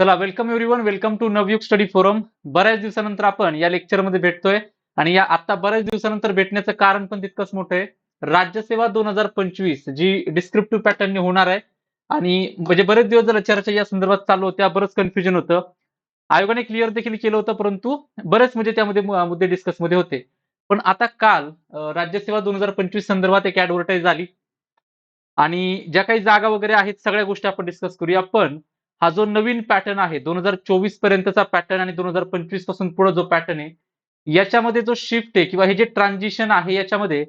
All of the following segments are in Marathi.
चला welcome everyone welcome to Navyug study forum बऱ्याच दिवसानंतर आपण या लेक्चरमध्ये भेटतोय. आणि या आता बऱ्याच दिवसानंतर भेटण्याचं कारण पण तितकंच मोठं आहे. राज्यसेवा दोन हजार पंचवीस जी डिस्क्रिप्टिव्ह पॅटर्नने होणार आहे. आणि म्हणजे बरेच दिवस झालं चर्चा या संदर्भात चालू होत्या बरंच कन्फ्युजन होतं. आयोगाने क्लिअर देखील केलं होतं परंतु बरेच म्हणजे त्यामध्ये मुद्दे डिस्कसमध्ये होते. पण आता काल राज्यसेवा दोन हजार पंचवीस संदर्भात एक ऍडव्हर्टाईज आली आणि ज्या काही जागा वगैरे आहेत सगळ्या गोष्टी आपण डिस्कस करूया. पण हा जो नवीन पॅटर्न आहे दोन हजार चोवीस पर्यंतचा पॅटर्न आणि दोन हजार पंचवीसपासून पुढे जो पॅटर्न आहे याच्यामध्ये जो शिफ्ट आहे किंवा हे जे ट्रान्झिशन आहे याच्यामध्ये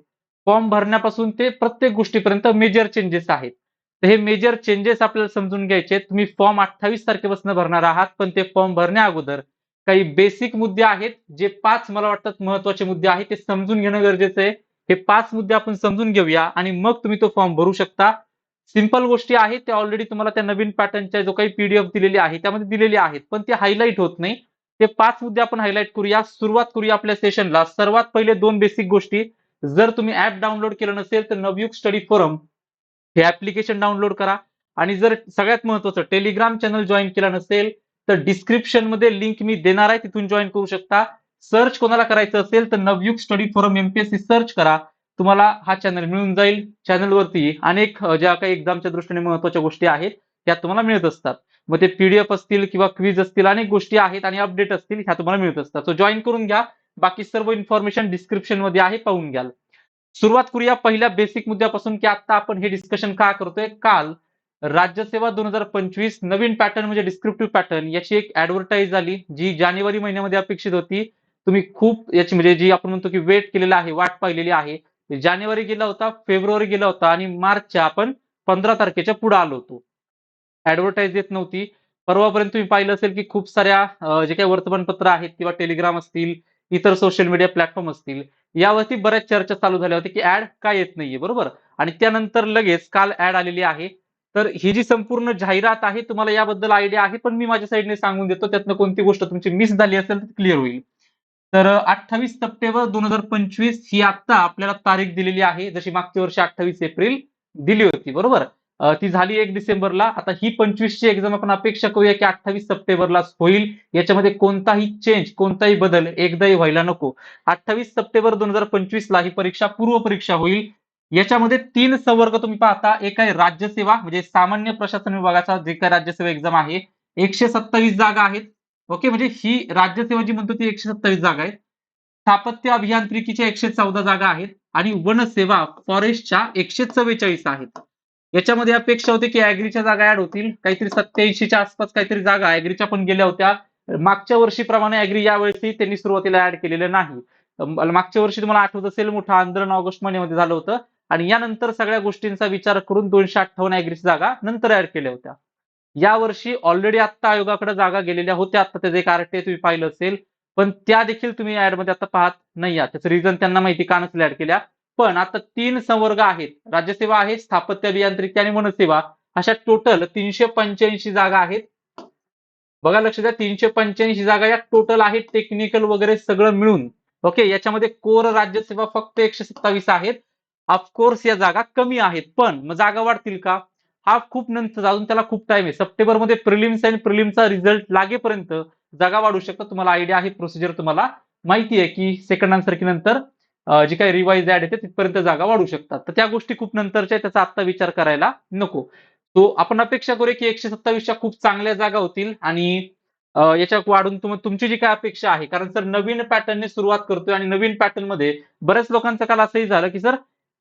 फॉर्म भरण्यापासून ते प्रत्येक गोष्टीपर्यंत मेजर चेंजेस आहेत. तर हे मेजर चेंजेस आपल्याला समजून घ्यायचे तुम्ही फॉर्म अठ्ठावीस तारखेपासून भरणार आहात पण ते फॉर्म भरण्या अगोदर काही बेसिक मुद्दे आहेत जे पाच मला वाटतात महत्त्वाचे मुद्दे आहेत ते समजून घेणं गरजेचं आहे. हे पाच मुद्दे आपण समजून घेऊया आणि मग तुम्ही तो फॉर्म भरू शकता. सिंपल गोष्टी आहेत त्या ऑलरेडी तुम्हाला त्या नवीन पॅटर्नच्या जो काही पीडीएफ दिलेली आहे त्यामध्ये दिलेली आहेत पण ते हायलाईट होत नाही. ते पाच मुद्दे आपण हायलाईट करूया. सुरुवात करूया आपल्या सेशनला सर्वात पहिले दोन बेसिक गोष्टी. जर तुम्ही ऍप डाउनलोड केलं नसेल तर नवयुग स्टडी फोरम हे ऍप्लिकेशन डाउनलोड करा. आणि जर सगळ्यात महत्वाचं टेलिग्राम चॅनल जॉईन केला नसेल तर डिस्क्रिप्शनमध्ये लिंक मी देणार आहे तिथून जॉईन करू शकता. सर्च कोणाला करायचं असेल तर Navayug study forum MPSC search करा. तुम्हाला हा चॅनल मिळून जाईल. चॅनलवरती अनेक ज्या काही एक्झामच्या दृष्टीने महत्त्वाच्या गोष्टी आहेत त्या तुम्हाला मिळत असतात. मग ते पीडीएफ असतील किंवा क्विज असतील अनेक गोष्टी आहेत आणि अपडेट असतील ह्या तुम्हाला मिळत असतात. सो जॉईन करून घ्या. बाकी सर्व इन्फॉर्मेशन डिस्क्रिप्शनमध्ये आहे पाहून घ्याल. सुरुवात करूया पहिल्या बेसिक मुद्द्यापासून की आता आपण हे डिस्कशन का करतोय? काल राज्यसेवा दोन हजार पंचवीस नवीन पॅटर्न म्हणजे डिस्क्रिप्टिव्ह पॅटर्न याची एक ऍडव्हर्टाईज आली जी जानेवारी महिन्यामध्ये अपेक्षित होती. तुम्ही खूप याची म्हणजे जी आपण म्हणतो की वेट केलेला आहे वाट पाहिलेली आहे. जानेवारी गेला होता फेब्रुवारी गेला होता आणि मार्चच्या आपण पंधरा तारखेच्या पुढे आलो होतो. ऍडव्हर्टाईज येत नव्हती. परवापर्यंत तुम्ही पाहिलं असेल की खूप साऱ्या जे काही वर्तमानपत्र आहेत किंवा टेलिग्राम असतील इतर सोशल मीडिया प्लॅटफॉर्म असतील यावरती बऱ्याच चर्चा चालू झाल्या होत्या की ऍड का येत नाहीये बरोबर? आणि त्यानंतर लगेच काल ऍड आलेली आहे. तर ही जी संपूर्ण जाहिरात आहे तुम्हाला याबद्दल आयडिया आहे पण मी माझ्या साईडने सांगून देतो त्यातनं कोणती गोष्ट तुमची मिस झाली असेल तर क्लिअर होईल. तर अठ्ठावीस सप्टेंबर दोन हजार पंचवीस ही आता आपल्याला तारीख दिलेली आहे. जशी मागच्या वर्षी अठ्ठावीस एप्रिल दिली होती बरोबर? ती झाली एक डिसेंबरला. आता ही पंचवीसची एक्झाम आपण अपेक्षा करूया की अठ्ठावीस सप्टेंबरला होईल. याच्यामध्ये कोणताही चेंज कोणताही बदल एकदाही व्हायला नको. अठ्ठावीस सप्टेंबर दोन हजार पंचवीस ला ही परीक्षा पूर्व परीक्षा होईल. याच्यामध्ये तीन संवर्ग तुम्ही पाहता. एक आहे राज्यसेवा म्हणजे सामान्य प्रशासन विभागाचा जे काही राज्यसेवा एक्झाम आहे एकशे सत्तावीस जागा आहेत. ओके म्हणजे ही राज्यसेवा जी म्हणतो ती एकशे सत्तावीस जागा आहेत. स्थापत्य अभियांत्रिकीच्या एकशे चौदा जागा आहेत आणि वनसेवा फॉरेस्टच्या एकशे चव्वेचाळीस आहेत. याच्यामध्ये अपेक्षा होती की अॅग्रीच्या जागा ऍड होतील. काहीतरी सत्याऐंशीच्या आसपास काहीतरी जागा ऍग्रीच्या पण गेल्या होत्या. मागच्या वर्षीप्रमाणे अॅग्री यावेळेसही त्यांनी सुरुवातीला ऍड केलेलं नाही. मागच्या वर्षी तुम्हाला आठवत असेल मोठं आंदोलन ऑगस्ट महिन्यामध्ये झालं होतं. आणि यानंतर सगळ्या गोष्टींचा विचार करून दोनशे अठ्ठावन्न अॅग्रीच्या जागा नंतर ऍड केल्या होत्या. या वर्षी ऑलरेडी आत्ता आयोगाकडे जागा गेलेल्या होत्या. आता त्याचे एक आरटीआय तुम्ही पाहिलं असेल. पण त्या देखील तुम्ही ऍडमध्ये आता पाहत नाही आहात. त्याचं रिझन त्यांना माहिती का नसेल ऍड केल्या. पण आता तीन संवर्ग आहेत. राज्यसेवा आहे स्थापत्य अभियांत्रिकी आणि वनसेवा अशा टोटल तीनशे पंच्याऐंशी जागा आहेत. बघा लक्ष द्या. तीनशे पंच्याऐंशी जागा या टोटल आहेत. टेक्निकल वगैरे सगळं मिळून. ओके याच्यामध्ये कोर राज्यसेवा फक्त एकशे सत्तावीस आहेत. ऑफकोर्स या जागा कमी आहेत. पण मग जागा वाढतील का? हा खूप नंतर अजून त्याला खूप टाइम आहे. सप्टेंबरमध्ये प्रिलिम्स अँड प्रिलिमचा रिझल्ट लागेपर्यंत जागा वाढू शकतात. तुम्हाला आयडिया आहे प्रोसिजर तुम्हाला माहिती आहे की सेकंड आन्सर की नंतर जे जी काही रिवाईज ऍड येते तिथपर्यंत जागा वाढू शकतात. तर त्या गोष्टी खूप नंतरच्या त्याचा आता विचार करायला नको. तो आपण अपेक्षा करूया की एकशे सत्तावीसच्या खूप चांगल्या जागा होतील आणि याच्या वाढून तुमची जी काय अपेक्षा आहे कारण सर नवीन पॅटर्नने सुरुवात करतोय आणि नवीन पॅटर्नमध्ये बऱ्याच लोकांचं काल असंही झालं की सर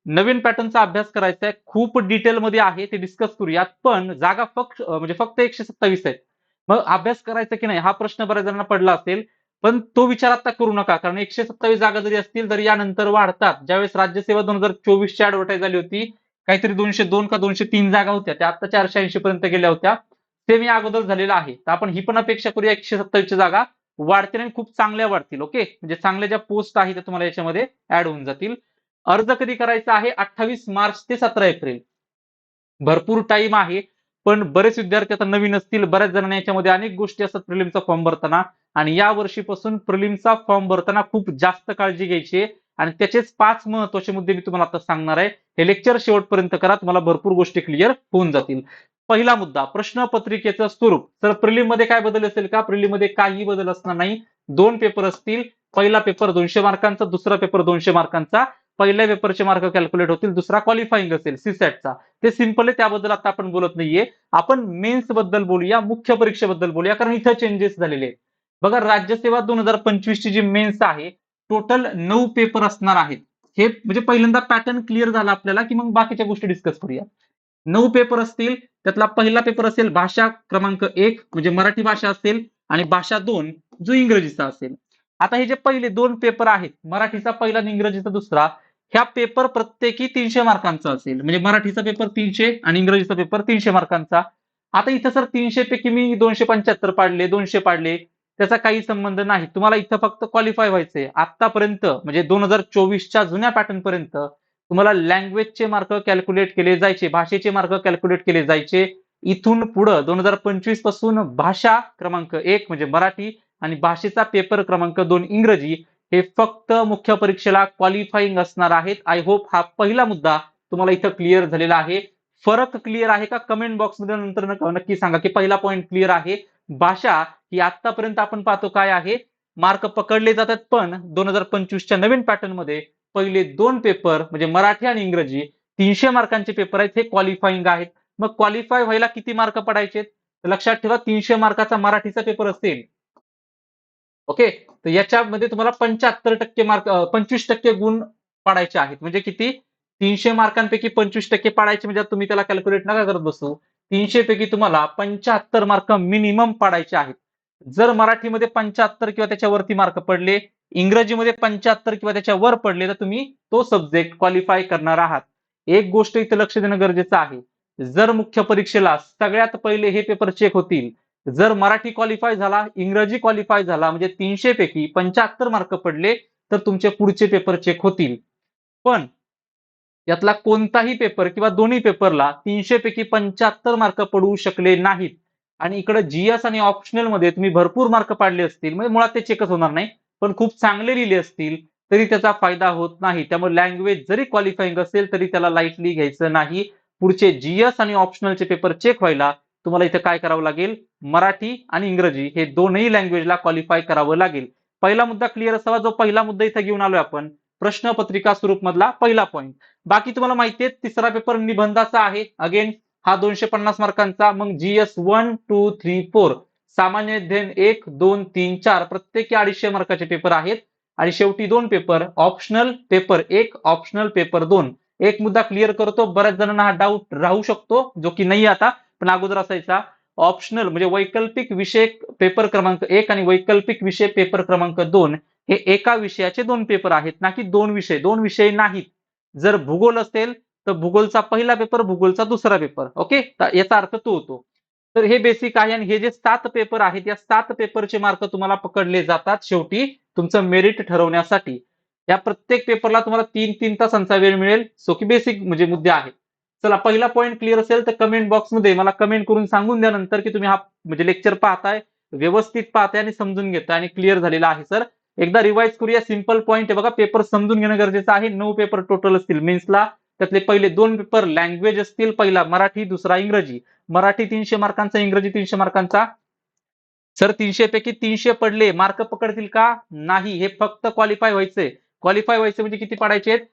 नवीन पॅटर्नचा अभ्यास करायचा आहे. खूप डिटेलमध्ये आहे ते डिस्कस करूयात. पण जागा फक्त म्हणजे फक्त एकशे सत्तावीस आहेत. मग अभ्यास करायचा की नाही हा प्रश्न बऱ्याच जणांना पडला असेल. पण तो विचार आता करू नका. कारण एकशे सत्तावीस जागा जरी असतील तरी यानंतर वाढतात. ज्यावेळेस राज्यसेवा दोन हजार चोवीसची ऍडव्हर्टाईज आली होती काहीतरी दोनशे दोन का दोनशे तीन जागा होत्या. त्या आता चारशे ऐंशी पर्यंत गेल्या होत्या. सेमी अगोदर झालेलं आहे. तर आपण ही पण अपेक्षा करूया एकशे सत्तावीसच्या जागा वाढतील आणि खूप चांगल्या वाढतील ओके? म्हणजे चांगल्या ज्या पोस्ट आहेत त्या तुम्हाला याच्यामध्ये ऍड होऊन जातील. अर्ज कधी करायचा आहे? अठ्ठावीस मार्च ते सतरा एप्रिल. भरपूर टाइम आहे पण बरेच विद्यार्थी आता नवीन असतील. बऱ्याच जणांना याच्यामध्ये अनेक गोष्टी असतात प्रिलिमचा फॉर्म भरताना. आणि या वर्षीपासून प्रिलिमचा फॉर्म भरताना खूप जास्त काळजी घ्यायची आणि त्याचेच पाच महत्त्वाचे मुद्दे मी तुम्हाला आता सांगणार आहे. हे लेक्चर शेवटपर्यंत करा तुम्हाला भरपूर गोष्टी क्लिअर होऊन जातील. पहिला मुद्दा प्रश्नपत्रिकेचं स्वरूप. तर प्रिलिममध्ये काय बदल असेल का? प्रिलिममध्ये काही बदल असणार नाही. दोन पेपर असतील. पहिला पेपर दोनशे मार्कांचा दुसरा पेपर दोनशे मार्कांचा. पहिल्या पेपरचे मार्क कॅल्क्युलेट होतील दुसरा क्वालिफाईंग असेल सीसॅटचा ते सिंपल आहे त्याबद्दल आता आपण बोलत नाहीये. आपण मेन्सबद्दल बोलूया मुख्य परीक्षेबद्दल बोलूया कारण इथं चेंजेस झालेले आहेत. बघा राज्यसेवा दोन हजार पंचवीस ची जी मेन्स आहे टोटल नऊ पेपर असणार आहेत. हे म्हणजे पहिल्यांदा पॅटर्न क्लिअर झाला आपल्याला की मग बाकीच्या गोष्टी डिस्कस करूया. नऊ पेपर असतील त्यातला पहिला पेपर असेल भाषा क्रमांक एक म्हणजे मराठी भाषा असेल आणि भाषा दोन जो इंग्रजीचा असेल. आता हे जे पहिले दोन पेपर आहेत मराठीचा पहिला आणि इंग्रजीचा दुसरा ह्या पेपर प्रत्येकी तीनशे मार्कांचा असेल. म्हणजे मराठीचा पेपर तीनशे आणि इंग्रजीचा पेपर तीनशे मार्कांचा. आता इथं सर तीनशे पैकी मी दोनशे पंच्याहत्तर पाडले दोनशे पाडले. त्याचा काही संबंध नाही. तुम्हाला इथं फक्त क्वालिफाय व्हायचंय. आतापर्यंत म्हणजे दोन हजार चोवीसच्या जुन्या पॅटर्न पर्यंत तुम्हाला लँग्वेजचे मार्क कॅल्क्युलेट केले जायचे भाषेचे मार्क कॅल्क्युलेट केले जायचे. इथून पुढं दोन हजार पंचवीसपासून भाषा क्रमांक एक म्हणजे मराठी आणि भाषेचा पेपर क्रमांक दोन इंग्रजी हे फक्त मुख्य परीक्षेला क्वालिफाईंग असणार आहेत. आय होप हा पहिला मुद्दा तुम्हाला इथं क्लिअर झालेला आहे. फरक क्लिअर आहे का? कमेंट बॉक्समध्ये नंतर नक्की सांगा की पहिला पॉईंट क्लिअर आहे. भाषा ही आतापर्यंत आपण पाहतो काय आहे? मार्क पकडले जातात पण दोन हजार पंचवीसच्या नवीन पॅटर्नमध्ये पहिले दोन पेपर म्हणजे मराठी आणि इंग्रजी तीनशे मार्कांचे पेपर आहेत. हे क्वालिफाईंग आहेत. मग क्वालिफाय व्हायला किती मार्क पडायचे लक्षात ठेवा तीनशे मार्काचा मराठीचा पेपर असेल ओके? तर याच्यामध्ये तुम्हाला पंच्याहत्तर टक्के मार्क पंचवीस टक्के गुण पाडायचे आहेत. म्हणजे किती? तीनशे मार्कांपैकी पंचवीस टक्के पाडायचे म्हणजे तुम्ही त्याला कॅल्क्युलेट नका करत बसू. तीनशे पैकी तुम्हाला पंच्याहत्तर मार्क मिनिमम पाडायचे आहेत. जर मराठीमध्ये पंच्याहत्तर किंवा त्याच्यावरती मार्क पडले इंग्रजीमध्ये पंच्याहत्तर किंवा त्याच्या वर पडले तर तुम्ही तो सब्जेक्ट क्वालिफाय करणार आहात. एक गोष्ट इथं लक्ष देणं गरजेचं आहे. जर मुख्य परीक्षेला सगळ्यात पहिले हे पेपर चेक होतील जर मराठी क्वालिफाय झाला इंग्रजी क्वालिफाय झाला म्हणजे तीनशे पैकी पंच्याहत्तर मार्क पडले तर तुमचे पुढचे पेपर चेक होतील. पण यातला कोणताही पेपर किंवा दोन्ही पेपरला तीनशे पैकी पंच्याहत्तर मार्क पडू शकले नाहीत. आणि इकडे जीएस आणि ऑप्शनलमध्ये तुम्ही भरपूर मार्क पाडले असतील म्हणजे मुळात ते चेकच होणार नाही पण खूप चांगले लिहिले असतील तरी त्याचा फायदा होत नाही. त्यामुळे लँग्वेज जरी क्वालिफाईंग असेल तरी त्याला लाईटली घ्यायचं नाही. पुढचे जीएस आणि ऑप्शनलचे पेपर चेक व्हायला तुम्हाला इथं काय करावं लागेल? मराठी आणि इंग्रजी हे दोनही लँग्वेजला क्वालिफाय करावं लागेल. पहिला मुद्दा क्लिअर असावा जो पहिला मुद्दा इथं घेऊन आलोय आपण. प्रश्नपत्रिका स्वरूप मधला पहिला पॉईंट बाकी तुम्हाला माहितीये तिसरा पेपर निबंधाचा आहे. अगेन हा दोनशे पन्नास मार्कांचा. मग GS one two three four सामान्य अध्ययन एक दोन तीन चार. प्रत्येकी अडीचशे मार्काचे पेपर आहेत. आणि शेवटी दोन पेपर ऑप्शनल पेपर एक ऑप्शनल पेपर दोन. एक मुद्दा क्लिअर करतो. बऱ्याच जणांना हा डाऊट राहू शकतो जो की नाही आता पण अगोदर असायचा. ऑप्शनल म्हणजे वैकल्पिक विषय पेपर क्रमांक एक आणि वैकल्पिक विषय पेपर क्रमांक दोन हे एका विषयाचे दोन पेपर आहेत ना की दोन विषय दोन विषय नाहीत. जर भूगोल असेल तर भूगोलचा पहिला पेपर भूगोलचा दुसरा पेपर ओके? याचा अर्थ तो होतो. तर हे बेसिक आहे आणि हे जे सात पेपर आहेत या सात पेपरचे मार्क तुम्हाला पकडले जातात शेवटी तुमचं मेरिट ठरवण्यासाठी. या प्रत्येक पेपरला तुम्हाला तीन तीन तासांचा वेळ मिळेल सो की बेसिक म्हणजे मुद्दे आहेत. चला पहिला पॉईंट क्लिअर असेल तर कमेंट बॉक्समध्ये मला कमेंट करून सांगून द्या नंतर की तुम्ही हा म्हणजे लेक्चर पाहताय व्यवस्थित पाहताय आणि समजून घेताय आणि क्लिअर झालेला आहे सर एकदा रिवाइज करूया सिंपल पॉईंट आहे बघा पेपर समजून घेणं गरजेचं आहे. नऊ पेपर टोटल असतील मेन्सला त्यातले पहिले दोन पेपर लँग्वेज असतील पहिला मराठी दुसरा इंग्रजी. मराठी तीनशे मार्कांचा इंग्रजी तीनशे मार्कांचा सर तीनशे पैकी तीनशे पडले मार्क पकडतील का? नाही हे फक्त क्वालिफाय व्हायचंय. क्वालिफाय व्हायचे म्हणजे किती पाडायचे आहेत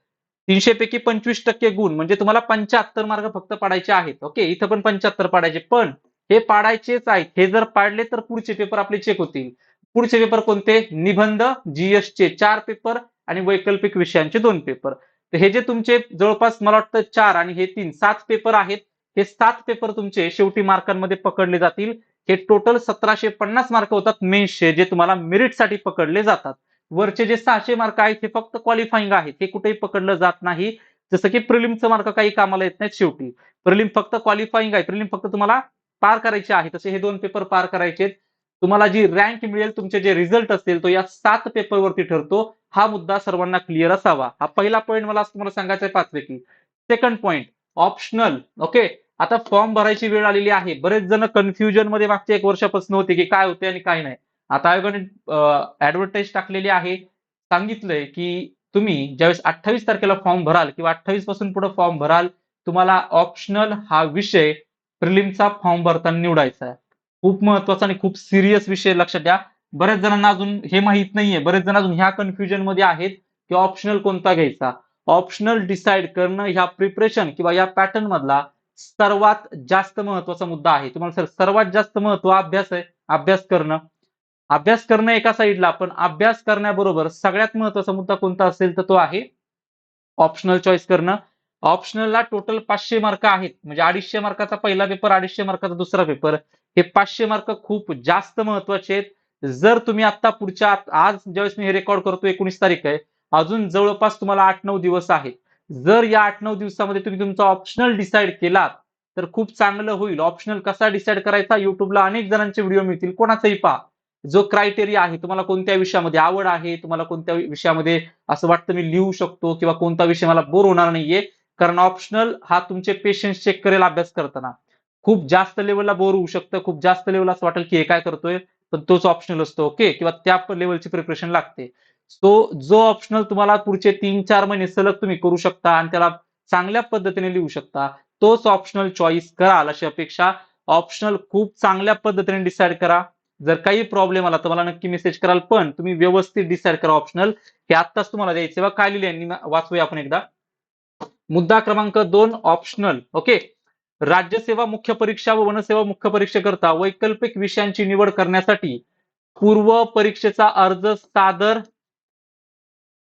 तीनशे पैकी पंचवीस टक्के गुण म्हणजे तुम्हाला पंच्याहत्तर मार्क फक्त पाडायचे आहेत. ओके इथं पण पंच्याहत्तर पाडायचे. पण हे पाडायचेच आहेत. हे जर पाडले तर पुढचे पेपर आपले चेक होतील. पुढचे पेपर कोणते? निबंध जीएसचे चार पेपर आणि वैकल्पिक विषयांचे दोन पेपर तर हे जे तुमचे जवळपास मला वाटतं चार आणि हे तीन सात पेपर आहेत. हे सात पेपर तुमचे शेवटी मार्कांमध्ये पकडले जातील. हे टोटल सतराशे पन्नास मार्क होतात. मेन्सचे जे तुम्हाला मेरिटसाठी पकडले जातात. वरचे जे सहाशे मार्क आहेत हे फक्त क्वालिफाईंग आहेत. हे कुठेही पकडलं जात नाही. जसं की प्रिलिमचं मार्क काही कामाला येत नाहीत शेवटी. प्रिलिम फक्त क्वालिफाईंग आहे. प्रिलिम फक्त तुम्हाला पार करायचे आहे. तसे हे दोन पेपर पार करायचे तुम्हाला जी रँक मिळेल तुमचे जे रिझल्ट असतील तो या सात पेपरवरती ठरतो. हा मुद्दा सर्वांना क्लिअर असावा. हा पहिला पॉईंट मला तुम्हाला सांगायचा आहे पाचपैकी सेकंड पॉईंट ऑप्शनल ओके आता फॉर्म भरायची वेळ आलेली आहे. बरेच जण कन्फ्युजनमध्ये मागच्या एक वर्षापासून होते की काय होते आणि काय नाही. आता आयोगाने ऍडव्हर्टाईज टाकलेली आहे. सांगितलंय की तुम्ही ज्यावेळेस अठ्ठावीस तारखेला फॉर्म भराल किंवा अठ्ठावीसपासून पुढे फॉर्म भराल तुम्हाला ऑप्शनल हा विषय प्रिलिमचा फॉर्म भरताना निवडायचा आहे. खूप महत्त्वाचा आणि खूप सिरियस विषय लक्षात द्या. बऱ्याच जणांना अजून हे माहीत नाहीये. बरेच जण अजून ह्या कन्फ्युजनमध्ये आहेत की ऑप्शनल कोणता घ्यायचा? ऑप्शनल डिसाईड करणं ह्या प्रिपरेशन किंवा या पॅटर्न मधला सर्वात जास्त महत्त्वाचा मुद्दा आहे. तुम्हाला सर सर्वात जास्त महत्त्व अभ्यास आहे. अभ्यास करणं. अभ्यास करणं एका साईडला पण अभ्यास करण्याबरोबर सगळ्यात महत्त्वाचा मुद्दा कोणता असेल तर तो आहे ऑप्शनल चॉईस करणं. ऑप्शनलला टोटल पाचशे मार्क आहेत. म्हणजे अडीचशे मार्काचा पहिला पेपर अडीचशे मार्काचा दुसरा पेपर हे पाचशे मार्क खूप जास्त महत्त्वाचे आहेत. जर तुम्ही आता पुढच्या आज ज्यावेळेस मी हे रेकॉर्ड करतो एकोणीस तारीख आहे अजून जवळपास तुम्हाला आठ नऊ दिवस आहेत. जर या आठ नऊ दिवसामध्ये तुम्ही तुमचा ऑप्शनल डिसाईड केलात तर खूप चांगलं होईल. ऑप्शनल कसा डिसाईड करायचा? युट्यूबला अनेक जणांचे व्हिडिओ मिळतील. कोणाचाही पहा. जो क्रायटेरिया आहे तुम्हाला कोणत्या विषयामध्ये आवड आहे तुम्हाला कोणत्या विषयामध्ये असं वाटतं मी लिहू शकतो किंवा कोणता विषय मला बोर होणार नाहीये कारण ऑप्शनल हा तुमचे पेशन्स चेक करेल अभ्यास करताना. खूप जास्त लेवलला बोर होऊ शकतं खूप जास्त लेवलला असं वाटेल की हे काय करतोय पण तोच ऑप्शनल असतो ओके किंवा त्या लेवलची प्रिपरेशन लागते. सो जो ऑप्शनल तुम्हाला पुढचे तीन चार महिने सलग तुम्ही करू शकता आणि त्याला चांगल्या पद्धतीने लिहू शकता तोच ऑप्शनल चॉईस कराल अशी अपेक्षा. ऑप्शनल खूप चांगल्या पद्धतीने डिसाईड करा. जर काही प्रॉब्लेम आला तर मला नक्की मेसेज कराल. पण तुम्ही व्यवस्थित डिसाईड करा ऑप्शनल हे आत्ताच तुम्हाला द्यायचे बा काय लिहिले वाचूया आपण एकदा. मुद्दा क्रमांक दोन ऑप्शनल ओके राज्यसेवा मुख्य परीक्षा व वनसेवा मुख्य परीक्षेकरता वैकल्पिक विषयांची निवड करण्यासाठी पूर्व परीक्षेचा अर्ज सादर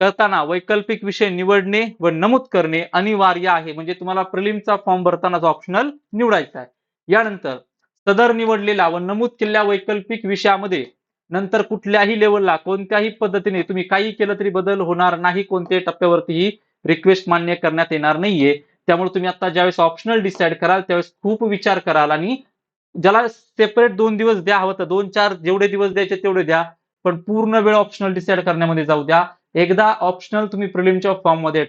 करताना वैकल्पिक विषय निवडणे व नमूद करणे अनिवार्य आहे. म्हणजे तुम्हाला प्रिलिमचा फॉर्म भरतानाच ऑप्शनल निवडायचा आहे. यानंतर सदर निवडलेला व नमूद केलेल्या वैकल्पिक विषयामध्ये नंतर कुठल्याही लेवलला कोणत्याही पद्धतीने तुम्ही काही केलं तरी बदल होणार नाही कोणत्याही टप्प्यावरतीही रिक्वेस्ट मान्य करण्यात येणार नाहीये. त्यामुळे तुम्ही आता ज्यावेळेस ऑप्शनल डिसाईड कराल त्यावेळेस खूप विचार कराल आणि ज्याला सेपरेट दोन दिवस द्या हवं तर दोन चार जेवढे दिवस द्यायचे तेवढे द्या पण पूर्ण वेळ ऑप्शनल डिसाईड करण्यामध्ये जाऊ द्या. एकदा ऑप्शनल तुम्ही प्रिलिमच्या फॉर्ममध्ये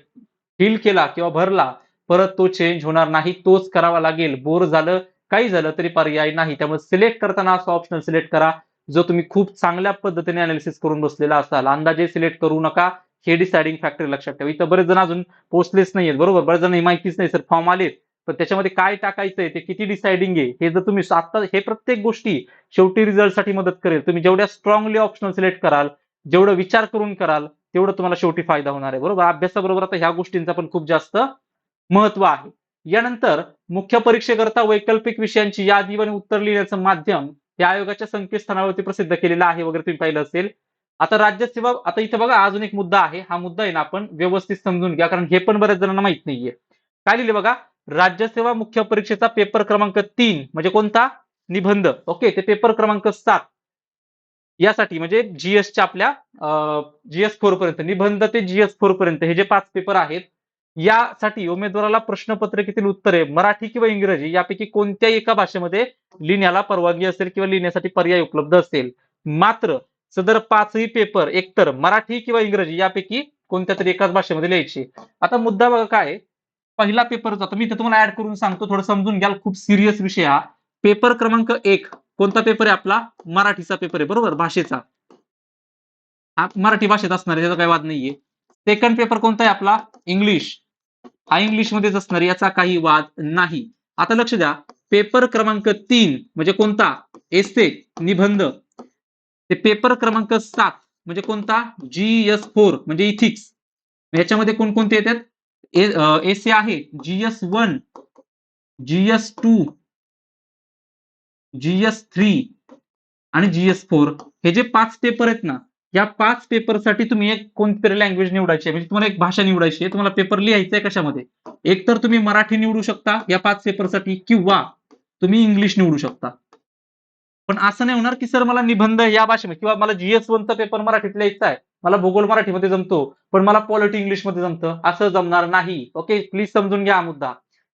फिल केला किंवा भरला परत तो चेंज होणार नाही तोच करावा लागेल. बोर झालं काही झालं तरी पर्याय नाही. त्यामुळे सिलेक्ट करताना असं ऑप्शन सिलेक्ट करा. जो तुम्ही खूप चांगल्या पद्धतीने अनालिसिस करून बसलेला असाल अंदाजे सिलेक्ट करू नका. हे डिसाइडिंग फॅक्टर लक्षात ठेवा. इथं बरेच जण अजून पोहोचलेच नाहीयेत बरोबर? बरेच जण माहितीच नाही सर. फॉर्म आलेत. पण त्याच्यामध्ये काय टाकायचंय ते किती डिसाइडिंग आहे हे जर तुम्ही आता हे प्रत्येक गोष्टी शेवटी रिझल्टसाठी मदत करेल. तुम्ही जेवढ्या स्ट्रॉंगली ऑप्शन सिलेक्ट कराल जेवढं विचार करून कराल तेवढं तुम्हाला शेवटी फायदा होणार आहे. बरोबर? अभ्यासाबरोबर आता ह्या गोष्टींचा पण खूप जास्त महत्त्व आहे. यानंतर मुख्य परीक्षेकरता वैकल्पिक विषयांची यादी आणि उत्तर लिहिण्याचं माध्यम या आयोगाच्या संकेतस्थानावरती प्रसिद्ध केलेलं आहे वगैरे तुम्ही पाहिलं असेल. आता राज्यसेवा आता इथे बघा अजून एक मुद्दा आहे. हा मुद्दा आहे ना आपण व्यवस्थित समजून घ्या कारण हे पण बऱ्याच जणांना माहीत नाहीये. काय लिहिले बघा? राज्यसेवा मुख्य परीक्षेचा पेपर क्रमांक तीन म्हणजे कोणता? निबंध. ओके ते पेपर क्रमांक सात. यासाठी म्हणजे जीएसच्या आपल्या जीएस फोर पर्यंत निबंध ते जीएस फोर पर्यंत हे जे पाच पेपर आहेत यासाठी उमेदवाराला प्रश्नपत्रिकेतील उत्तरे मराठी किंवा इंग्रजी? यापैकी कोणत्याही एका भाषेमध्ये लिहिण्याला परवानगी असेल किंवा लिहिण्यासाठी पर्याय उपलब्ध असेल. मात्र सदर पाचही पेपर एकतर मराठी किंवा इंग्रजी यापैकी कोणत्या तरी एकाच भाषेमध्ये लिहायचे. आता मुद्दा बघा काय पहिला पेपर जातो मी तुम्हाला ऍड करून सांगतो थोडं समजून घ्याल खूप सिरियस विषय हा. पेपर क्रमांक एक कोणता पेपर आहे आपला? मराठीचा पेपर आहे बरोबर? भाषेचा. मराठी भाषेत असणार आहे त्याचा काही वाद नाहीये. सेकंड पेपर कोणता आहे आपला? इंग्लिश हा इंग्लिश मध्येच असणार याचा काही वाद नाही. आता लक्ष द्या पेपर क्रमांक तीन म्हणजे कोणता? एसे निबंध. ते पेपर क्रमांक सात म्हणजे कोणता? जी एस फोर म्हणजे इथिक्स याच्यामध्ये कोणकोणते येतात? एसे आहे GS one GS two GS three आणि जीएस फोर हे जे पाच पेपर आहेत ना या पाच पेपरसाठी तुम्ही एक कोणतरी लँग्वेज निवडायची आहे. म्हणजे तुम्हाला एक भाषा निवडायची आहे. तुम्हाला पेपर लिहायचा आहे कशामध्ये? एक तर तुम्ही मराठी निवडू शकता या पाच पेपरसाठी किंवा तुम्ही इंग्लिश निवडू शकता. पण असं नाही होणार की सर मला निबंध या भाषेमध्ये किंवा मला जीएस वनचा पेपर मराठीत लिहायचा आहे. मला भूगोल मराठीमध्ये जमतो पण मला पॉलिटी इंग्लिशमध्ये जमतं. असं जमणार नाही. ओके प्लीज समजून घ्या हा मुद्दा.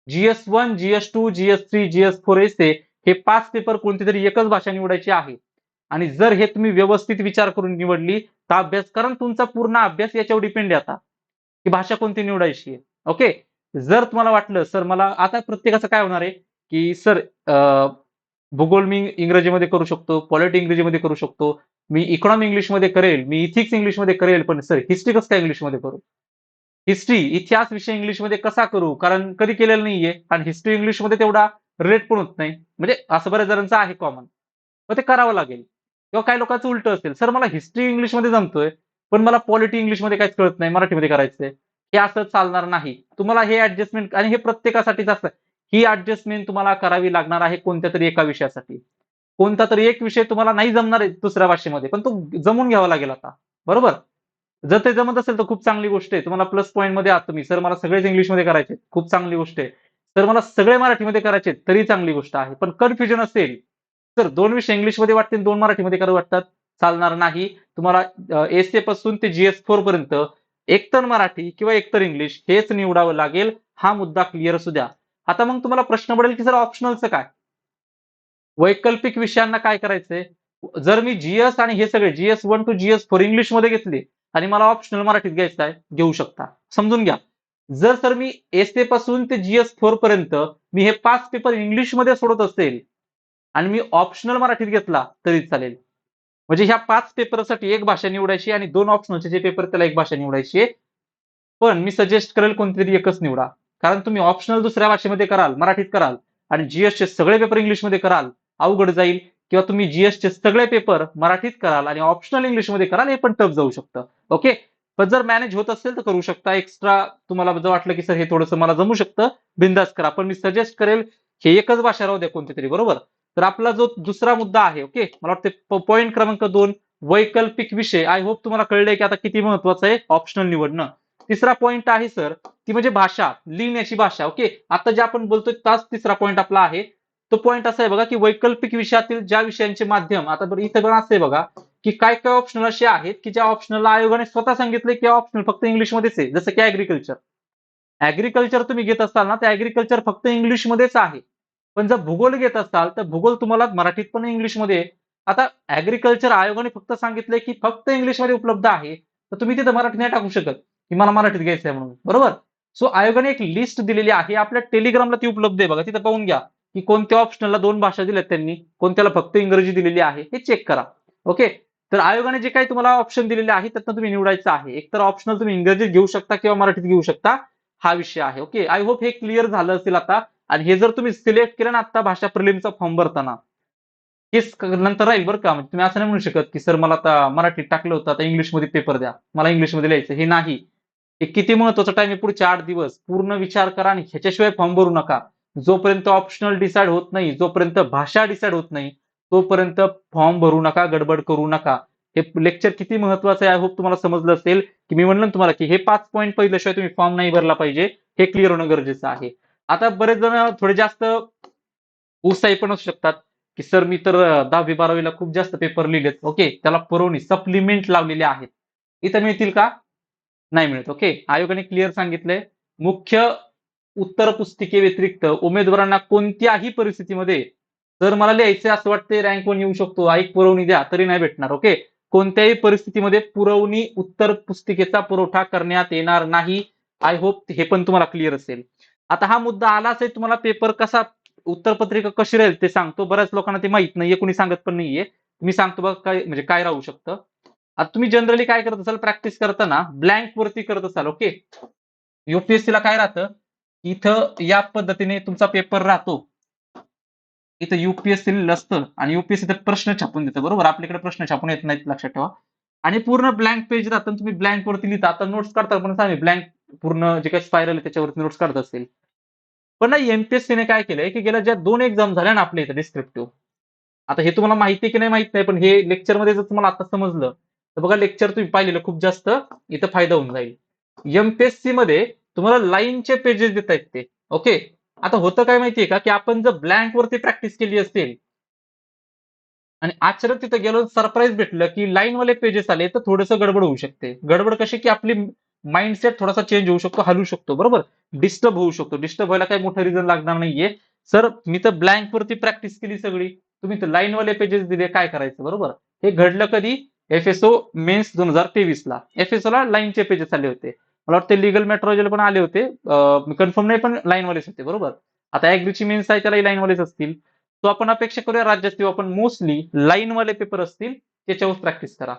GS one GS two GS three GS four essay हे पाच पेपर कोणती तरी एकच भाषा निवडायची आहे. आणि जर हे तुम्ही व्यवस्थित विचार करून निवडली तर अभ्यास कारण तुमचा पूर्ण अभ्यास याच्यावर डिपेंड आहे आता. की भाषा कोणती निवडायची आहे? ओके जर तुम्हाला वाटलं सर मला आता प्रत्येकाचं काय होणार आहे? की सर भूगोल मी इंग्रजीमध्ये करू शकतो पॉलिटी इंग्रजीमध्ये करू शकतो मी इकॉनॉमी इंग्लिशमध्ये करेल मी इथिक्स इंग्लिशमध्ये करेल पण सर हिस्ट्री कसं काय इंग्लिशमध्ये करू? हिस्ट्री इतिहास विषय इंग्लिशमध्ये कसा करू? कारण कधी केलेलं नाहीये आणि हिस्ट्री इंग्लिशमध्ये तेवढा रिलेट पण होत नाही. म्हणजे असं बऱ्याच जणांचं आहे कॉमन मग ते करावं लागेल. किंवा काही लोकांचं उलट असेल. सर मला हिस्ट्री इंग्लिशमध्ये जमतोय पण मला पॉलिटी इंग्लिशमध्ये काहीच कळत नाही. मराठीमध्ये करायचंय. हे असं चालणार नाही. तुम्हाला हे ऍडजस्टमेंट आणि हे प्रत्येकासाठीच असतं. ही ऍडजस्टमेंट तुम्हाला करावी लागणार आहे कोणत्या तरी एका विषयासाठी. कोणता तरी एक विषय तुम्हाला नाही जमणार आहे दुसऱ्या भाषेमध्ये पण तो जमून घ्यावा लागेल आता. बरोबर? जर ते जमत असेल तर खूप चांगली गोष्ट आहे. तुम्हाला प्लस पॉईंटमध्ये आहात तुम्ही. सर मला सगळेच इंग्लिशमध्ये करायचे खूप चांगली गोष्ट आहे. सर मला सगळे मराठीमध्ये करायचे तरी चांगली गोष्ट आहे. पण कन्फ्युजन असेल तर दोन विषय इंग्लिशमध्ये वाटतील दोन मराठीमध्ये करावे वाटतात. चालणार नाही. तुम्हाला एस ए पासून ते जीएस फोर पर्यंत एकतर मराठी किंवा एकतर इंग्लिश हेच निवडावं लागेल. हा मुद्दा क्लिअर असू द्या. आता मग तुम्हाला प्रश्न पडेल की सर ऑप्शनलचं काय? वैकल्पिक विषयांना काय करायचंय? जर मी जीएस आणि हे सगळे GS one two GS four इंग्लिशमध्ये घेतले आणि मला ऑप्शनल मराठीत घ्यायचं आहे घेऊ शकता. समजून घ्या. जर सर मी एस ए पासून ते जीएस फोर पर्यंत मी हे पाच पेपर इंग्लिशमध्ये सोडत असेल आणि मी ऑप्शनल मराठीत घेतला तरी चालेल. म्हणजे ह्या पाच पेपरसाठी एक भाषा निवडायची आणि दोन ऑप्शनलचे जे पेपर त्याला एक भाषा निवडायची. आहे. पण मी सजेस्ट करेल कोणतीतरी एकच निवडा. कारण तुम्ही ऑप्शनल दुसऱ्या भाषेमध्ये कराल मराठीत कराल आणि जीएसचे सगळे पेपर इंग्लिशमध्ये कराल अवघड जाईल. किंवा तुम्ही जीएसचे सगळे पेपर मराठीत कराल आणि ऑप्शनल इंग्लिशमध्ये कराल हे पण टफ जाऊ शकतं. ओके पण जर मॅनेज होत असेल तर करू शकता. एक्स्ट्रा तुम्हाला जर वाटलं की सर हे थोडंसं मला जमू शकतं. बिंदास करा. पण मी सजेस्ट करेल हे एकच भाषा राहू द्या कोणती तरी बरोबर? तर आपला जो दुसरा मुद्दा आहे ओके मला वाटतं पॉईंट क्रमांक दोन वैकल्पिक विषय. आय होप तुम्हाला कळलंय की आता किती महत्वाचं आहे ऑप्शनल निवडणं. तिसरा पॉईंट आहे सर ती म्हणजे भाषा. लिहिण्याची भाषा ओके आता जे आपण बोलतोय ताच तिसरा पॉईंट आपला आहे. तो पॉईंट असा आहे बघा की वैकल्पिक विषयातील ज्या विषयांचे माध्यम आता बरं इथं पण असं आहे बघा की काय काय ऑप्शनल असे आहेत की ज्या ऑप्शनला आयोगाने स्वतः सांगितले की ऑप्शनल फक्त इंग्लिशमध्येच आहे. जसं की ऍग्रीकल्चर ऍग्रीकल्चर तुम्ही घेत असाल ना तर ऍग्रीकल्चर फक्त इंग्लिशमध्येच आहे. पण जर भूगोल घेत असाल तर भूगोल तुम्हाला मराठीत पण इंग्लिशमध्ये आता ऍग्रिकल्चर आयोगाने फक्त सांगितलंय की फक्त इंग्लिशमध्ये उपलब्ध आहे तर तुम्ही तिथं मराठी नाही टाकू शकत. की मला मराठीत घ्यायचं आहे म्हणून. बरोबर? सो आयोगाने एक लिस्ट दिलेली आहे. आपल्या टेलिग्रामला ती उपलब्ध आहे. बघा तिथं पाहून घ्या की कोणत्या ऑप्शनला दोन भाषा दिल्यात त्यांनी कोणत्याला फक्त इंग्रजी दिलेली आहे हे चेक करा. ओके तर आयोगाने जे काही तुम्हाला ऑप्शन दिलेले आहे त्यातनं तुम्ही निवडायचं आहे. एकतर ऑप्शनल तुम्ही इंग्रजीत घेऊ शकता किंवा मराठीत घेऊ शकता हा विषय आहे. ओके आय होप हे क्लिअर झालं असेल आता. आणि हे जर तुम्ही सिलेक्ट केलं ना आता भाषा प्रिलिमचा फॉर्म भरताना हे नंतर राहील बरं का? म्हणजे तुम्ही असं नाही म्हणू शकत की सर मला आता मराठीत टाकलं होतं आता इंग्लिशमध्ये पेपर द्या. मला इंग्लिशमध्ये लिहायचं. हे नाही. हे किती महत्वाचं टाइम आहे पुढचे आठ दिवस. पूर्ण विचार करा आणि ह्याच्याशिवाय फॉर्म भरू नका. जोपर्यंत ऑप्शनल डिसाईड होत नाही जोपर्यंत भाषा डिसाईड होत नाही तोपर्यंत फॉर्म भरू नका गडबड करू नका. हे लेक्चर किती महत्वाचं आहे आय होप तुम्हाला समजलं असेल. की मी म्हणलं तुम्हाला की हे पाच पॉईंट पहिल्याशिवाय तुम्ही फॉर्म नाही भरला पाहिजे. हे क्लिअर होणं गरजेचं आहे. आता बरेच जण थोडे जास्त उत्साही पण असू शकतात की सर मी तर दहावी बारावीला खूप जास्त पेपर लिहिलेत. ओके त्याला पुरवणी सप्लिमेंट लावलेले आहेत. इथं मिळतील का? नाही मिळत. ओके आयोगाने क्लिअर सांगितलंय. मुख्य उत्तर पुस्तिके व्यतिरिक्त उमेदवारांना कोणत्याही परिस्थितीमध्ये जर मला लिहायचे असं वाटते रँक वन येऊ शकतो. ऐक पुरवणी द्या तरी नाही भेटणार. ओके कोणत्याही परिस्थितीमध्ये पुरवणी उत्तर पुस्तिकेचा पुरवठा करण्यात येणार नाही. आय होप हे पण तुम्हाला क्लिअर असेल. आता हा मुद्दा आलाच आहे तुम्हाला पेपर कसा उत्तरपत्रिका कशी राहील ते सांगतो. बऱ्याच लोकांना ते माहीत नाहीये कोणी सांगत पण नाहीये. मी सांगतो बघा काय म्हणजे काय राहू शकतं. आता तुम्ही जनरली काय करत असाल प्रॅक्टिस करताना ब्लँक वरती करत असाल ओके युपीएससीला काय राहतं? इथं या पद्धतीने तुमचा पेपर राहतो. इथं युपीएससी नसतं आणि युपीएससी ते प्रश्न छापून देतं बरोबर? आपल्याकडे प्रश्न छापून येत नाहीत लक्षात ठेवा. आणि पूर्ण ब्लँक पेज राहतं तुम्ही ब्लँक वरती लिहिता. आता नोट्स काढता पण सांग ब्लँक पूर्ण जे काही स्पायरल आहे त्याच्यावरती नोट्स काढत असेल पण ना एमपीएससी ने काय केलंय की गेल्या ज्या दोन एक्झाम झाल्या ना आपल्या इथं डिस्क्रिप्टिव्ह आता हे तुम्हाला माहिती की नाही माहीत नाही पण हे लेक्चरमध्ये जर तुम्हाला आता समजलं तर बघा लेक्चर तुम्ही पाहिलेलं खूप जास्त इथं फायदा होऊन जाईल. एमपीएससी मध्ये तुम्हाला लाईनचे पेजेस देत आहेत ते. ओके आता होतं काय माहितीये का? की आपण जर ब्लँक वरती प्रॅक्टिस केली असेल आणि अचानक तिथं गेलो सरप्राईज भेटलं की लाईन वाले पेजेस आले तर थोडंसं गडबड होऊ शकते. गडबड कशी की आपली माइंडसेट थोडासा चेंज होऊ शकतो हलू शकतो बरोबर? डिस्टर्ब होऊ शकतो. डिस्टर्ब व्हायला काही मोठं रिझन लागणार नाहीये. सर मी तर ब्लँक वरती प्रॅक्टिस केली सगळी. तुम्ही तर लाईन वाले पेजेस दिले काय करायचं बरोबर? हे घडलं कधी? एफएसओ मेन्स दोन हजार तेवीस ला एफएसओ ला लाईनचे पेजेस आले होते. मला वाटते लिगल मेट्रोलॉजीला पण आले होते. कन्फर्म नाही पण लाईन वालेच होते बरोबर? आता ऍग्रीची मेन्स आहे त्याला लाईन वालेच असतील. तो आपण अपेक्षा करूया राज्यात किंवा आपण मोस्टली लाईन वाले पेपर असतील त्याच्यावर प्रॅक्टिस करा.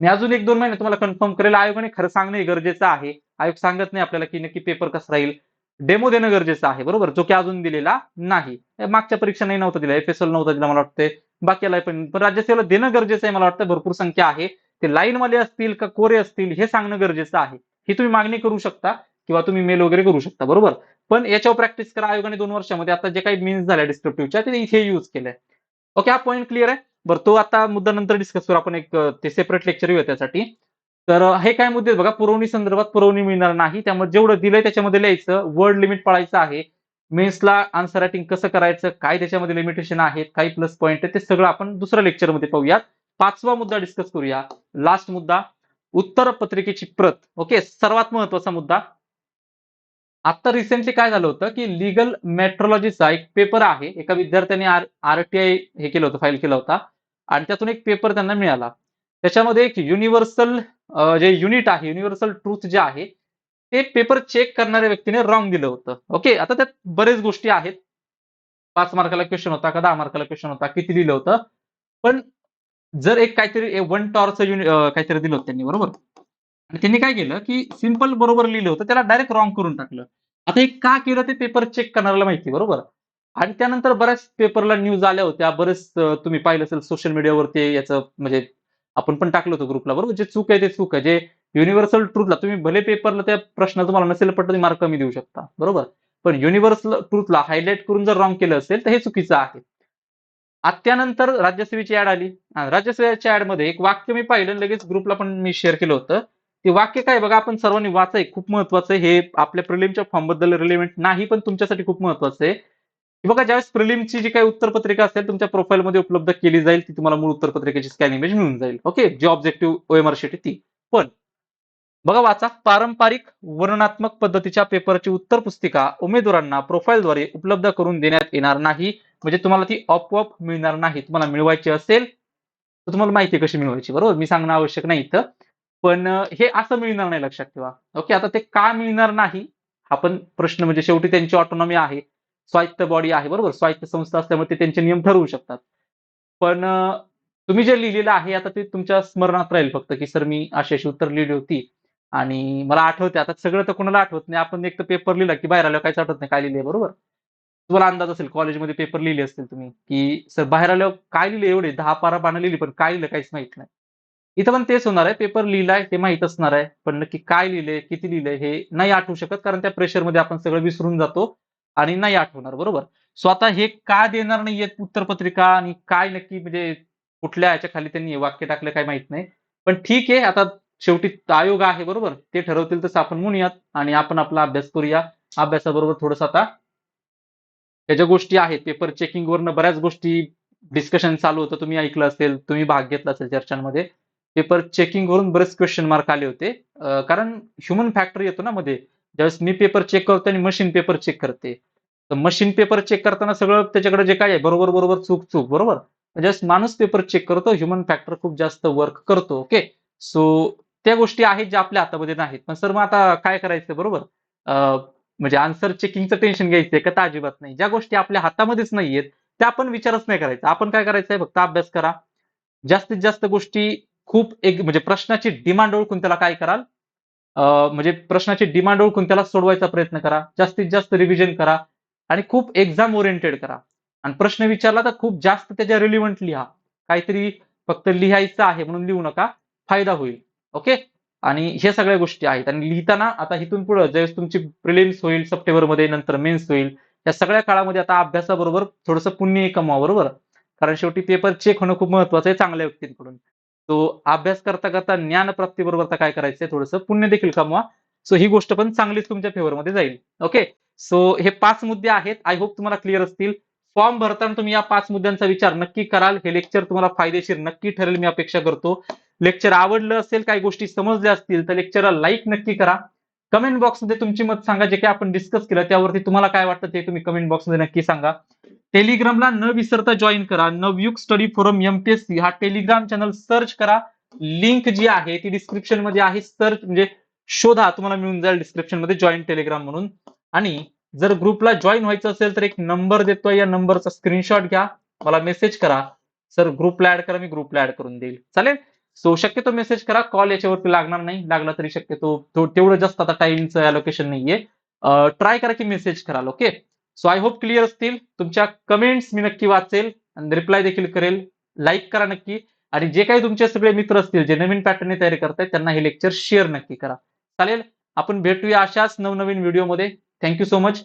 मी अजून एक दोन महिने तुम्हाला कन्फर्म करेल. आयोगाने खरं सांगणं गरजेचं आहे. आयोग सांगत नाही आपल्याला की नक्की पेपर कसा राहील. डेमो देणं गरजेचं आहे बरोबर? जो की अजून दिलेला नाही. मागच्या परीक्षा नाही नव्हतं दिला एफ एस एल नव्हतं दिला मला वाटतं बाकीला पण पण राज्यसेवेला देणं गरजेचं आहे मला वाटतं. भरपूर संख्या आहे. ते लाईन असतील का कोरे असतील हे सांगणं गरजेचं आहे. ही तुम्ही मागणी करू शकता किंवा तुम्ही मेल वगैरे करू शकता बरोबर? पण याच्यावर प्रॅक्टिस करा. आयोगाने दोन वर्षामध्ये आता जे काही मीन्स झाल्या डिस्क्रिप्टिव्हच्या ते इथे युज केलंय. ओके हा पॉईंट क्लिअर आहे? बरं तो आता मुद्दा नंतर डिस्कस करू. आपण एक ते सेपरेट लेक्चर घेऊ त्यासाठी. तर हे काय मुद्दे आहेत बघा. पुरवणी संदर्भात पुरवणी मिळणार नाही. त्यामुळे जेवढं दिलंय त्याच्यामध्ये लिहायचं वर्ड लिमिट पाळायचं आहे. मेन्सला आन्सर रायटिंग कसं करायचं काय त्याच्यामध्ये लिमिटेशन आहेत काही प्लस पॉईंट आहे ते सगळं आपण दुसऱ्या लेक्चरमध्ये पाहूयात. पाचवा मुद्दा डिस्कस करूया. लास्ट मुद्दा उत्तर पत्रिकेची प्रत. ओके सर्वात महत्त्वाचा मुद्दा. आता रिसेंटली काय झालं होतं की लिगल मेट्रोलॉजीचा एक पेपर आहे. एका विद्यार्थ्याने आरटीआय हे केलं होतं फाईल केला होता. आणि त्यातून एक पेपर त्यांना मिळाला. त्याच्यामध्ये एक युनिव्हर्सल जे युनिट आहे युनिव्हर्सल ट्रूथ जे आहे ते पेपर चेक करणाऱ्या व्यक्तीने रॉंग दिलं होतं. ओके आता त्यात बरेच गोष्टी आहेत. पाच मार्काला क्वेश्चन होता का दहा मार्काला क्वेश्चन होता किती लिहिलं होतं? पण जर एक काहीतरी वन टॉरचं युनि काहीतरी दिलं होतं त्यांनी बरोबर? आणि त्यांनी काय केलं की सिंपल बरोबर लिहिलं होतं त्याला डायरेक्ट रॉंग करून टाकलं. आता हे का केलं ते पेपर चेक करणाऱ्याला माहिती बरोबर? आणि त्यानंतर बऱ्याच पेपरला न्यूज आल्या होत्या. बरेच तुम्ही पाहिलं असेल सोशल मीडियावरती याचं म्हणजे आपण पण टाकलं होतं ग्रुपला बरोबर? जे चूक आहे ते चूक आहे. जे युनिव्हर्सल ट्रूथला तुम्ही भले पेपरला त्या प्रश्न तुम्हाला नसेल पडलं तुम्ही मार्क कमी देऊ शकता. बरोबर? पण युनिव्हर्सल ट्रूथला हायलाईट करून जर रॉंग केलं असेल तर हे चुकीचं आहे. त्यानंतर राज्यसेवेची ऍड आली. राज्यसेवेच्या ऍडमध्ये एक वाक्य मी पाहिलं लगेच ग्रुपला पण मी शेअर केलं होतं. ते वाक्य काय बघा आपण सर्वांनी वाचाय खूप महत्वाचं आहे. हे आपल्या प्रिलिमच्या फॉर्मबद्दल रिलेव्हंट नाही पण तुमच्यासाठी खूप महत्वाचं आहे. बघा ज्यावेळेस प्रिलिमची जी काही उत्तरपत्रिका असेल तुमच्या प्रोफाईलमध्ये उपलब्ध केली जाईल ती तुम्हाला मूळ उत्तरपत्रिकेची स्कॅन इमेज मिळून जाईल. ओके जी ऑब्जेक्टिव्ह ओएमआर शीट ती. पण बघा वाचा. पारंपरिक वर्णनात्मक पद्धतीच्या पेपरची उत्तर पुस्तिका उमेदवारांना प्रोफाईलद्वारे उपलब्ध करून देण्यात येणार नाही. म्हणजे तुम्हाला ती आपोआप मिळणार नाही. तुम्हाला मिळवायची असेल तर तुम्हाला माहिती कशी मिळवायची. बरोबर? मी सांगणं आवश्यक नाही इथं. पण हे असं मिळणार नाही लक्षात ठेवा. ओके आता ते का मिळणार नाही? हा पण प्रश्न म्हणजे शेवटी त्यांची ऑटोनॉमी आहे. स्वायत्त बॉडी आहे बरोबर? स्वायत्त संस्था असल्यामुळे ते त्यांचे नियम ठरवू शकतात. पण तुम्ही जे लिहिलेलं आहे आता ते तुमच्या स्मरणात राहील फक्त की सर मी अशी अशी उत्तर लिहिली होती. आणि मला आठवते आता सगळं तर कोणाला आठवत नाही. आपण एक तर पेपर लिहिला की बाहेर आल्यावर काहीच आठवत नाही काय लिहिले बरोबर? तुम्हाला अंदाज असेल कॉलेजमध्ये पेपर लिहिले असतील तुम्ही की सर बाहेर आल्यावर काय लिहिले एवढे? दहा बारा पानं लिहिली पण काय लिहिलं काहीच माहीत नाही. इथं पण तेच होणार आहे. पेपर लिहिलाय ते माहीत असणार आहे. पण नक्की काय लिहिलंय किती लिहिलंय हे नाही आठवू शकत कारण त्या प्रेशरमध्ये आपण सगळं विसरून जातो. आणि नाही आठवणार बरोबर? सो आता हे का देणार नाहीयेत उत्तरपत्रिका आणि काय नक्की म्हणजे कुठल्या याच्या खाली त्यांनी वाक्य टाकलं काय माहीत नाही. पण ठीक आहे आता शेवटी आयोग आहे बरोबर? ते ठरवतील तसं आपण म्हणूयात आणि आपण आपला अभ्यास करूया. अभ्यासाबरोबर थोडस आता त्याच्या गोष्टी आहेत पेपर चेकिंग वरनं बऱ्याच गोष्टी डिस्कशन चालू होतं. तुम्ही ऐकलं असेल तुम्ही भाग घेतला असेल चर्चांमध्ये. पेपर चेकिंग वरून बरेच क्वेश्चन मार्क आले होते. कारण ह्युमन फॅक्टर येतो ना मध्ये. ज्यावेळेस मी पेपर चेक करतो आणि मशीन पेपर चेक करते. तर मशीन पेपर चेक करताना सगळं त्याच्याकडे जे काय आहे बरोबर बरोबर चूक चूक बरोबर? म्हणजे माणूस पेपर चेक करतो ह्युमन फॅक्टर खूप जास्त वर्क करतो ओके सो त्या गोष्टी आहेत ज्या आपल्या हातामध्ये नाहीत. पण सर मग आता काय करायचं बरोबर? म्हणजे आन्सर चेकिंगचं टेन्शन घ्यायचंय का? तर अजिबात नाही. ज्या गोष्टी आपल्या हातामध्येच नाहीयेत त्या आपण विचारच नाही करायचा. आपण काय करायचंय फक्त अभ्यास करा. जास्तीत जास्त गोष्टी खूप एक म्हणजे प्रश्नाची डिमांड ओळखून त्याला काय कराल? म्हणजे प्रश्नाची डिमांड ओळखून त्याला सोडवायचा प्रयत्न करा. जास्तीत जास्त रिव्हिजन करा. आणि खूप एक्झाम ओरिएंटेड करा. आणि प्रश्न विचारला तर खूप जास्त त्याच्या रिलिव्हंट लिहा. काहीतरी फक्त लिहायचं आहे म्हणून लिहू नका. फायदा होईल. ओके आणि हे सगळ्या गोष्टी आहेत. आणि लिहिताना आता इथून पुढे ज्यावेळेस तुमची प्रिलिम्स होईल सप्टेंबरमध्ये नंतर मेन्स होईल. या सगळ्या काळामध्ये आता अभ्यासाबरोबर थोडंसं पुण्य कमवा बरोबर? कारण शेवटी पेपर चेक होणं खूप महत्वाचं आहे चांगल्या व्यक्तींकडून. तो अभ्यास करता करता ज्ञान प्राप्तीबरोबर आता काय करायचंय? थोडंसं पुण्य देखील कमवा. सो ही गोष्ट पण चांगलीच तुमच्या फेवरमध्ये जाईल. ओके सो हे पाच मुद्दे आहेत. आय होप तुम्हाला क्लिअर असतील. फॉर्म भरताना तुम्ही या पाच मुद्द्यांचा विचार नक्की कराल. हे लेक्चर तुम्हाला फायदेशीर नक्की ठरेल मी अपेक्षा करतो. लेक्चर आवडलं असेल काही गोष्टी समजल्या असतील तर लेक्चरला लाईक नक्की करा. कमेंट बॉक्समध्ये तुमची मत सांगा जे काही आपण डिस्कस केलं त्यावरती तुम्हाला काय वाटतं ते तुम्ही कमेंट बॉक्समध्ये नक्की सांगा. टेलिग्रामला न विसरता जॉईन करा. नवयुग स्टडी फोरम एमपीएससी हा टेलिग्राम चॅनल सर्च करा. लिंक जी आहे ती डिस्क्रिप्शनमध्ये आहे. सर्च म्हणजे शोधा तुम्हाला मिळून जाईल डिस्क्रिप्शनमध्ये. जॉईन टेलिग्राम म्हणून. आणि जर ग्रुपला जॉईन व्हायचं असेल तर एक नंबर देतोय. या नंबरचा स्क्रीनशॉट घ्या. मला मेसेज करा. सर ग्रुपला ऍड करा. मी ग्रुपला ऍड करून देईल. चालेल? सो शक्यतो मेसेज करा. कॉल याच्यावरती लागणार नाही. लागला तरी शक्यतो तेवढं जास्त आता टाइमचं अलोकेशन नाहीये. ट्राय करा की मेसेज कराल okay so I hope clear असतील. तुमच्या कमेंट्स मी नक्की वाचेल आणि रिप्लाय देखील करेल. लाईक करा नक्की. आणि जे काही तुमचे सगळे मित्र असतील जे नवीन पॅटर्न तयारी करतायत त्यांना हे लेक्चर शेअर नक्की करा. चालेल? आपण भेटूया अशाच नवनवीन व्हिडिओमध्ये Thank you so much.